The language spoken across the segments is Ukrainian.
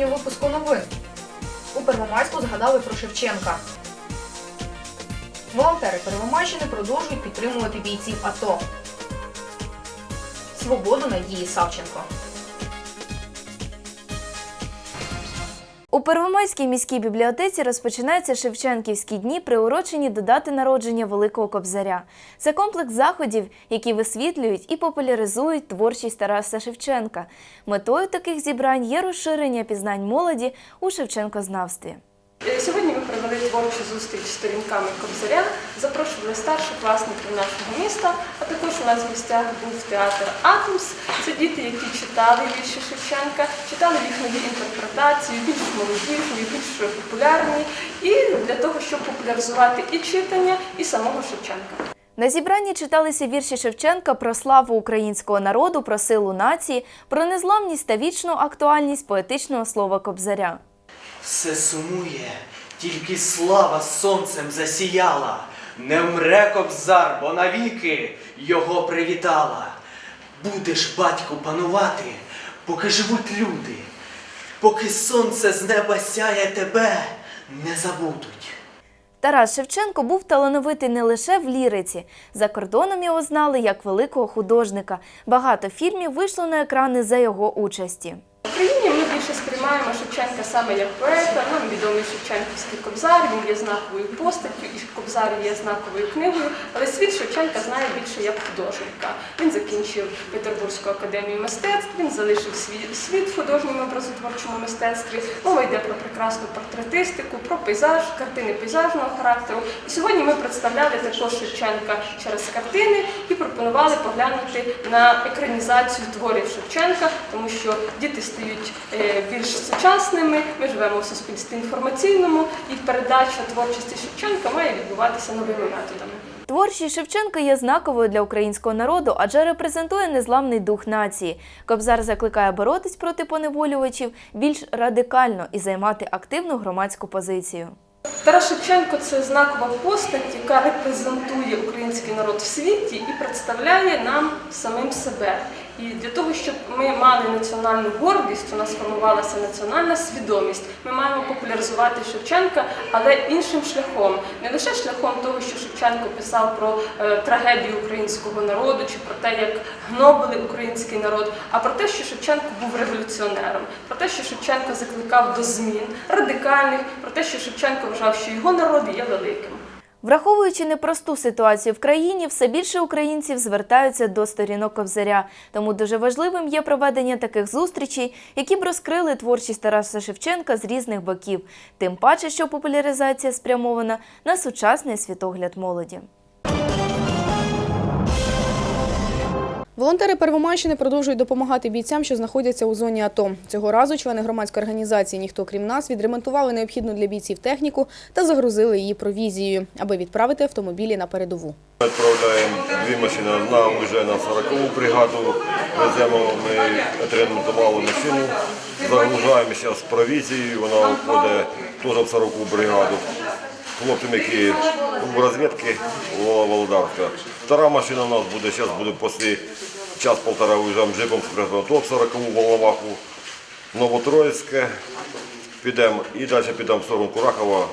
Сьогодні у випуску новин. У Первомайську згадали про Шевченка. Волонтери Первомайщини продовжують підтримувати бійців АТО. Свободу Надії Савченко. У Первомайській міській бібліотеці розпочинаються Шевченківські дні, приурочені до дати народження Великого Кобзаря. Це комплекс заходів, які висвітлюють і популяризують творчість Тараса Шевченка. Метою таких зібрань є розширення пізнань молоді у Шевченкознавстві. Сьогодні провели творчу зустріч з сторінками Кобзаря, запрошували старшокласників нашого міста, а також у нас в гостях був театр Атомс. Це діти, які читали вірші Шевченка, читали їх нові інтерпретації, більш молодіжні, більш популярні, і для того, щоб популяризувати і читання, і самого Шевченка. На зібранні читалися вірші Шевченка про славу українського народу, про силу нації, про незламність та вічну актуальність поетичного слова Кобзаря. Все сумує, тільки слава сонцем засіяла. Не вмре кобзар, бо навіки його привітала. Будеш, батьку, панувати, поки живуть люди, поки сонце з неба сяє тебе, не забудуть. Тарас Шевченко був талановитий не лише в ліриці. За кордоном його знали як великого художника. Багато фільмів вийшло на екрани за його участі. В Україні ми більше сприймаємо Шевченка саме як поета. Нам відомий Шевченківський кобзар, він є знаковою постаттю, і кобзар є знаковою книгою. Але світ Шевченка знає більше як художника. Він закінчив Петербурзьку академію мистецтв, він залишив свій світ в художньому образотворчому мистецтві. Мова йде про прекрасну портретистику, про пейзаж, картини пейзажного характеру. І сьогодні ми представляли також Шевченка через картини і пропонували поглянути на екранізацію творів Шевченка, тому що діти стають е, більш сучасними. Ми живемо в суспільстві інформаційному, і передача творчості Шевченка має відбуватися новими методами. Творчість Шевченка є знаковою для українського народу, адже репрезентує незламний дух нації. Кобзар закликає боротись проти поневолювачів більш радикально і займати активну громадську позицію. Тарас Шевченко це знакова постать, яка репрезентує український народ в світі і представляє нам самим себе. І для того, щоб ми мали національну гордість, у нас формувалася національна свідомість, ми маємо популяризувати Шевченка, але іншим шляхом. Не лише шляхом того, що Шевченко писав про е, трагедію українського народу чи про те, як гнобили український народ, а про те, що Шевченко був революціонером, про те, що Шевченко закликав до змін радикальних, про те, що Шевченко вважав, що його народ є великим. Враховуючи непросту ситуацію в країні, все більше українців звертаються до сторінок Кобзаря. Тому дуже важливим є проведення таких зустрічей, які б розкрили творчість Тараса Шевченка з різних боків. Тим паче, що популяризація спрямована на сучасний світогляд молоді. Волонтери Первомайщини продовжують допомагати бійцям, що знаходяться у зоні АТО. Цього разу члени громадської організації Ніхто крім нас відремонтували необхідну для бійців техніку та загрузили її провізією, аби відправити автомобілі на передову. Ми відправляємо дві машини. Одна вже на 40-ту бригаду. Веземо, ми отремонтували машину, загружаємо зараз провізією, вона входить теж в 40-ту бригаду. Хлопцям, які в розвідки Володарська. Втора машина у нас буде, зараз буде после час-полтора уезжаем джипом з Пресвятов 40-ту Волноваху, Новотроїцьке. Підемо і далі підемо в сторону Курахова.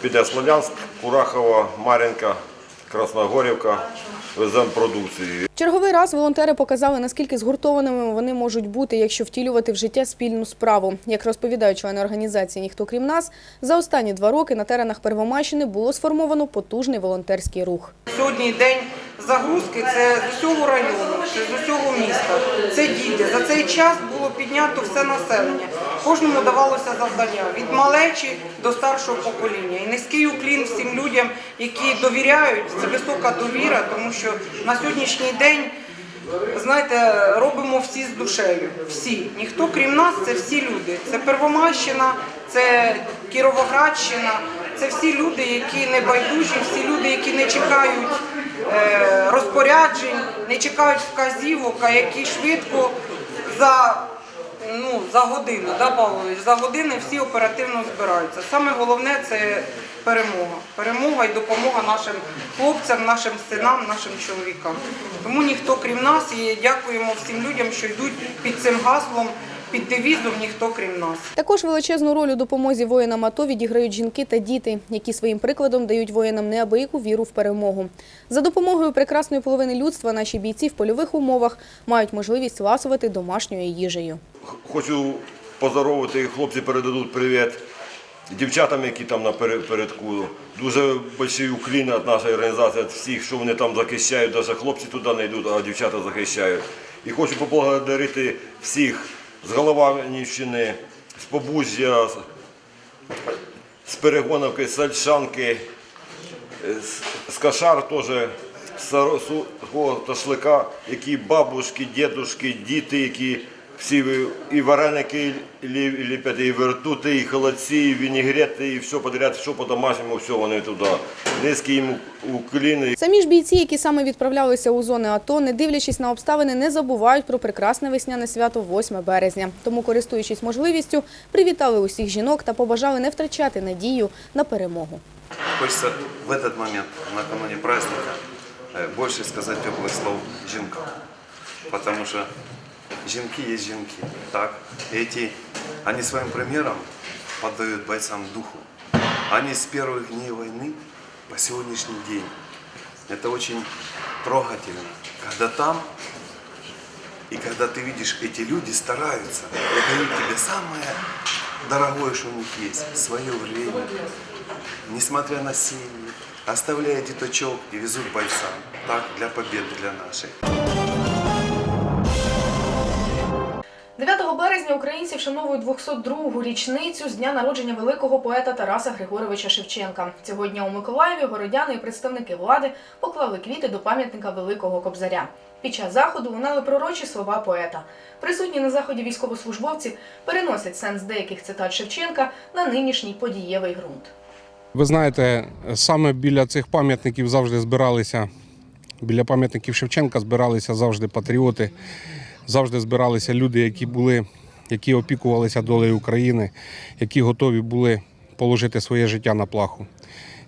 Піде Слов'янськ, Курахова, Мар'їнка, Красногорівка. Веземо продукцію. Черговий раз волонтери показали, наскільки згуртованими вони можуть бути, якщо втілювати в життя спільну справу. Як розповідають члени організації Ніхто крім нас, за останні два роки на теренах Первомайщини було сформовано потужний волонтерський рух. Сьогодні день загрузки це з усього району, це з усього міста. Це діти. За цей час було піднято все населення. Кожному давалося завдання від малечі до старшого покоління. І низький уклін всім людям, які довіряють. Це висока довіра, тому що на сьогоднішній день. Знаєте, робимо всі з душею. Всі. Ніхто крім нас, це всі люди. Це Первомайщина, це Кіровоградщина, це всі люди, які не байдужі, всі люди, які не чекають розпоряджень, не чекають вказівок, які швидко за, ну, за годину, да, Павлович, за години всі оперативно збираються. Саме головне це перемога. Перемога і допомога нашим хлопцям, нашим синам, нашим чоловікам. Тому ніхто крім нас і дякуємо всім людям, що йдуть під цим гаслом під девізом ніхто крім нас. Також величезну роль у допомозі воїнам АТО відіграють жінки та діти, які своїм прикладом дають воїнам неабияку віру в перемогу. За допомогою прекрасної половини людства наші бійці в польових умовах мають можливість ласувати домашньою їжею. Хочу поздоровити, хлопці передадуть привіт дівчатам, які там напередку. Дуже великий уклін від нашої організації, від всіх, що вони там захищають, навіть хлопці туди не йдуть, а дівчата захищають. І хочу поблагодарити всіх з Голованівщини, з Побужжя, з- Перегоновки, з Сальшанки, з, з Кашар теж, з Саросу- Ташлика, які бабушки, дідушки, діти, які всі ви- і вареники лі- ліпять, і вертути, і холодці, і вінігрети, і все подряд, що по-домашньому, все вони туди. Низькі їм укліни. Самі ж бійці, які саме відправлялися у зони АТО, не дивлячись на обставини, не забувають про прекрасне весняне свято 8 березня. Тому, користуючись можливістю, привітали усіх жінок та побажали не втрачати надію на перемогу. Хочется в этот момент, накануне праздника, э, больше сказать теплых слов жінкам. Потому что жінки есть жінки, так? Эти, они своим примером поддают бойцам духу. Они с первых дней войны по сегодняшний день. Это очень трогательно, когда там и когда ты видишь, эти люди стараются и дают тебе самое дорогое, что у них есть, свое время, несмотря на семьи, оставляя деточок и везут бойцам. Так, для победы, для нашей. 9 березня українці вшановують 202-гу річницю з дня народження великого поета Тараса Григоровича Шевченка. Цього дня у Миколаєві городяни і представники влади поклали квіти до пам'ятника Великого Кобзаря. Під час заходу лунали пророчі слова поета. Присутні на заході військовослужбовці переносять сенс деяких цитат Шевченка на нинішній подієвий ґрунт. Ви знаєте, саме біля цих пам'ятників завжди збиралися, біля пам'ятників Шевченка збиралися завжди патріоти, завжди збиралися люди, які були, які опікувалися долею України, які готові були положити своє життя на плаху.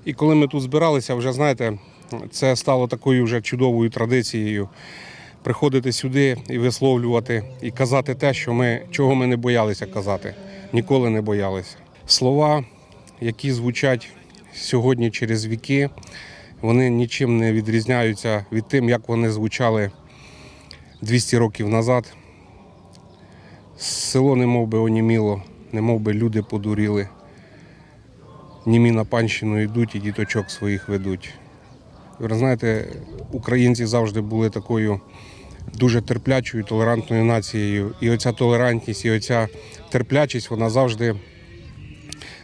І коли ми тут збиралися, вже знаєте, це стало такою вже чудовою традицією приходити сюди і висловлювати, і казати те, що ми, чого ми не боялися казати, ніколи не боялися. Слова, які звучать сьогодні через віки, вони нічим не відрізняються від тим, як вони звучали 200 років назад. Село не мов би оніміло, не мов би люди подуріли. Німі на панщину йдуть і діточок своїх ведуть. Ви знаєте, українці завжди були такою дуже терплячою, толерантною нацією. І оця толерантність, і оця терплячість, вона завжди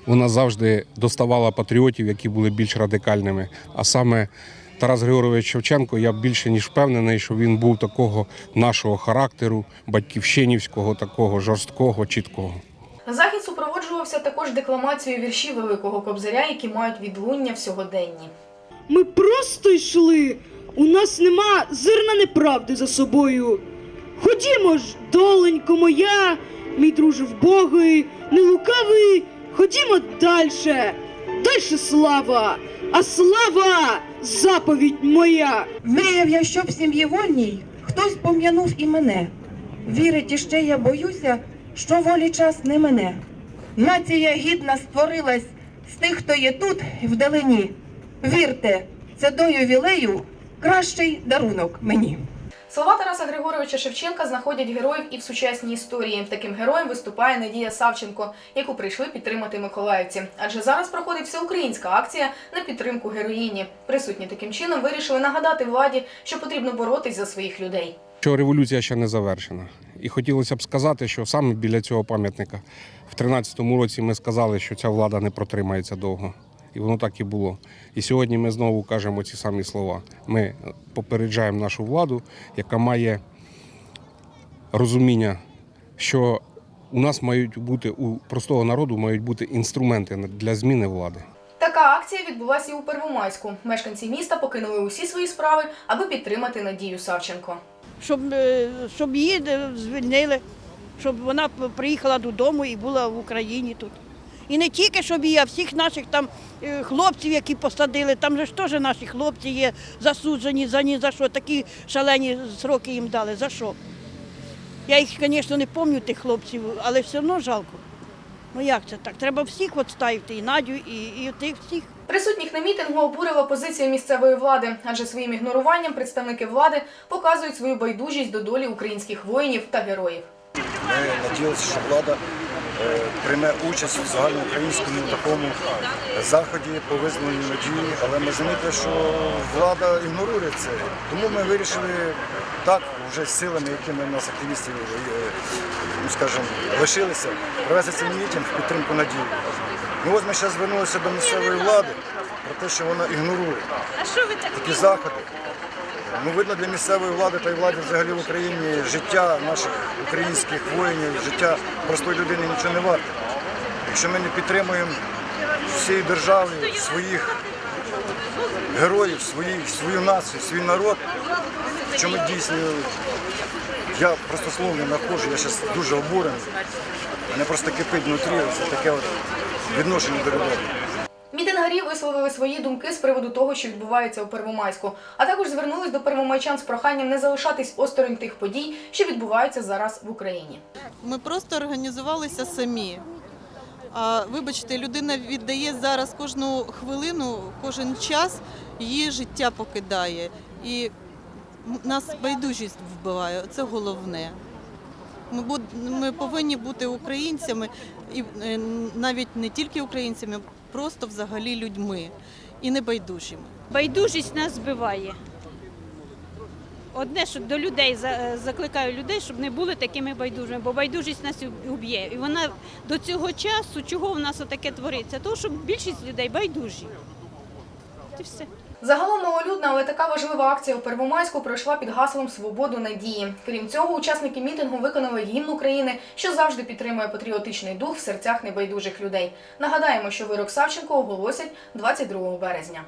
вона завжди доставала патріотів, які були більш радикальними. А саме Тарас Григорович Шевченко, я більше ніж впевнений, що він був такого нашого характеру, батьківщинівського, такого жорсткого, чіткого. Захід супроводжувався також декламацією віршів Великого Кобзаря, які мають відлуння в сьогоденні. Ми просто йшли. У нас нема зерна неправди за собою. Ходімо ж, доленько моя, мій друже вбогий, не лукавий, ходімо дальше. Дальше слава, а слава заповідь моя. Мріяв я, щоб в сім'ї вольній хтось пом'янув і мене. Вірить іще я боюся, що волі час не мене. Нація гідна створилась з тих, хто є тут вдалині. Вірте, це до ювілею кращий дарунок мені. Слова Тараса Григоровича Шевченка знаходять героїв і в сучасній історії. Таким героєм виступає Надія Савченко, яку прийшли підтримати миколаївці. Адже зараз проходить всеукраїнська акція на підтримку героїні. Присутні таким чином вирішили нагадати владі, що потрібно боротись за своїх людей. що революція ще не завершена. І хотілося б сказати, що саме біля цього пам'ятника в 13-му році ми сказали, що ця влада не протримається довго. І воно так і було. І сьогодні ми знову кажемо ці самі слова. Ми попереджаємо нашу владу, яка має розуміння, що у нас мають бути у простого народу мають бути інструменти для зміни влади. Така акція відбулася і у Первомайську. Мешканці міста покинули усі свої справи, аби підтримати Надію Савченко. Щоб, е, щоб її е, звільнили, щоб вона приїхала додому і була в Україні тут. І не тільки щоб її, а всіх наших там е, хлопців, які посадили, там же ж теж наші хлопці є засуджені за ні за що, такі шалені сроки їм дали. За що? Я їх, звісно, не пам'ятаю, тих хлопців, але все одно жалко. Ну як це так? Треба всіх от ставити, і Надю, і, і тих всіх. Присутніх на мітингу обурила позиція місцевої влади, адже своїм ігноруванням представники влади показують свою байдужість до долі українських воїнів та героїв. Ми надіялися, що влада прийме участь у загальноукраїнському такому заході по визволенню надії, але ми замітили, що влада ігнорує це. Тому ми вирішили так, вже з силами, якими в нас активістів, е, ну скажімо, лишилися, провести цей мітинг в підтримку надії. Ну ось ми зараз звернулися до місцевої влади про те, що вона ігнорує такі заходи. Ну, видно, для місцевої влади та й влади взагалі в Україні життя наших українських воїнів, життя простої людини нічого не варте. Якщо ми не підтримуємо всієї держави, своїх героїв, свої, свою націю, свій народ, в чому дійсно я просто слов не знаходжу, я зараз дуже обурений. Мене просто кипить внутрі, це таке от відношення до людей. Мітингарі висловили свої думки з приводу того, що відбувається у Первомайську, а також звернулись до первомайчан з проханням не залишатись осторонь тих подій, що відбуваються зараз в Україні. Ми просто організувалися самі. Вибачте, людина віддає зараз кожну хвилину, кожен час її життя покидає. І нас байдужість вбиває. Це головне. Ми, повинні бути українцями, е, навіть не тільки українцями, просто взагалі людьми і небайдужими. Байдужість нас збиває. Одне, що до людей за- закликаю людей, щоб не були такими байдужими, бо байдужість нас уб'є. І вона до цього часу, чого в нас отаке твориться? Тому що більшість людей байдужі. І все. Загалом малолюдна, але така важлива акція у Первомайську пройшла під гаслом Свободу надії. Крім цього, учасники мітингу виконали гімн України, що завжди підтримує патріотичний дух в серцях небайдужих людей. Нагадаємо, що вирок Савченко оголосять 22 березня.